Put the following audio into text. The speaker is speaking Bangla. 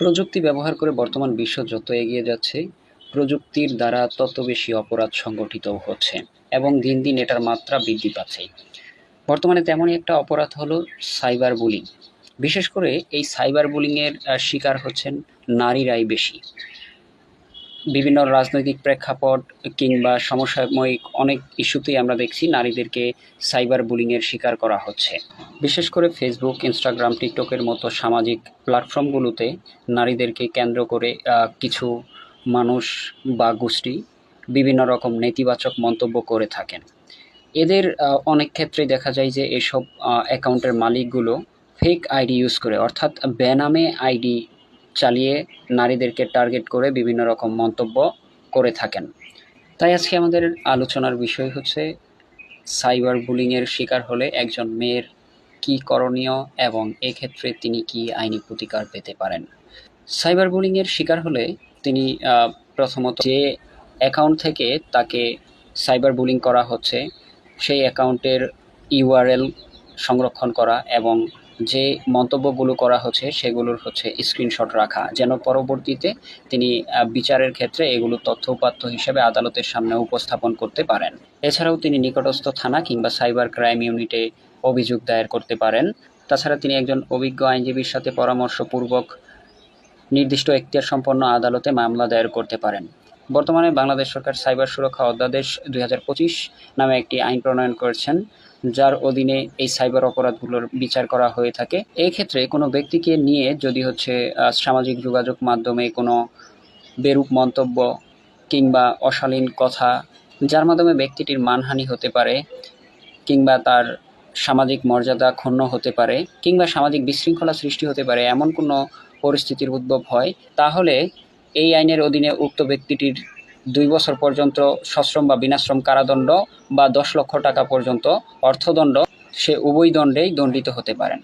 প্রযুক্তি ব্যবহার করে বর্তমান বিশ্ব যত এগিয়ে যাচ্ছে, প্রযুক্তির দ্বারা তত বেশি অপরাধ সংগঠিত হচ্ছে এবং দিন দিন এটার মাত্রা বৃদ্ধি পাচ্ছে। বর্তমানে তেমনই একটা অপরাধ হলো সাইবার বুলিং। বিশেষ করে এই সাইবার বুলিংয়ের শিকার হচ্ছেন নারীরাই বেশি। বিভিন্ন রাজনৈতিক প্রেক্ষাপট কিংবা সমসাময়িক অনেক ইস্যুতেই আমরা দেখছি নারীদেরকে সাইবার বুলিংয়ের শিকার করা হচ্ছে। বিশেষ করে ফেসবুক ইনস্টাগ্রাম টিকটকের মতো সামাজিক প্ল্যাটফর্মগুলোতে নারীদেরকে কেন্দ্র করে কিছু মানুষ বা গোষ্ঠী বিভিন্ন রকম নেতিবাচক মন্তব্য করে থাকেন। এদের অনেক ক্ষেত্রেই দেখা যায় যে এসব অ্যাকাউন্টের মালিকগুলো ফেক আইডি ইউজ করে, অর্থাৎ বেনামে আইডি চালিয়ে নারীদেরকে টার্গেট করে বিভিন্ন রকম মন্তব্য করে থাকেন। তাই আজকে আমাদের আলোচনার বিষয় হচ্ছে সাইবার বুলিংয়ের শিকার হলে একজন মেয়ের কি করণীয় এবং এক্ষেত্রে তিনি কি আইনি প্রতিকার পেতে পারেন? সাইবার বুলিংয়ের শিকার হলে তিনি প্রথমত যে অ্যাকাউন্ট থেকে তাকে সাইবার বুলিং করা হচ্ছে, সেই অ্যাকাউন্টের ইউআরএল সংরক্ষণ করা এবং যে মন্তব্যগুলো করা হচ্ছে, সেগুলোর হচ্ছে স্ক্রিনশট রাখা। যেন পরবর্তীতে তিনি বিচারের ক্ষেত্রে এগুলো তথ্য উপাত্ত হিসেবে আদালতের সামনে উপস্থাপন করতে পারেন। এছাড়াও তিনি নিকটস্থ থানা কিংবা সাইবার ক্রাইম ইউনিটে অভিযোগ দায়ের করতে পারেন। তাছাড়া তিনি একজন অভিজ্ঞ আইনজীবীর সাথে পরামর্শপূর্বক নির্দিষ্ট এখতিয়ার সম্পন্ন আদালতে মামলা দায়ের করতে পারেন। বর্তমানে বাংলাদেশ সরকার সাইবার সুরক্ষা অধ্যাদেশ দুই হাজার পঁচিশ নামে একটি আইন প্রণয়ন করেছেন, যার অধীনে এই সাইবার অপরাধগুলোর বিচার করা হয়ে থাকে। এই ক্ষেত্রে কোনো ব্যক্তিকে নিয়ে যদি হচ্ছে সামাজিক যোগাযোগ মাধ্যমে কোনো বেরূপ মন্তব্য কিংবা অশালীন কথা, যার মাধ্যমে ব্যক্তিটির মানহানি হতে পারে, কিংবা তার সামাজিক মর্যাদা ক্ষুণ্ণ হতে পারে, কিংবা সামাজিক বিশৃঙ্খলা সৃষ্টি হতে পারে, এমন কোনো পরিস্থিতির উদ্ভব হয়, তাহলে এই আইনের অধীনে উক্ত ব্যক্তিটির দুই বছর পর্যন্ত সশ্রম বা বিনাশ্রম কারাদণ্ড বা দশ লক্ষ টাকা পর্যন্ত অর্থদণ্ড, সে উভয় দণ্ডেই দণ্ডিত হতে পারেন।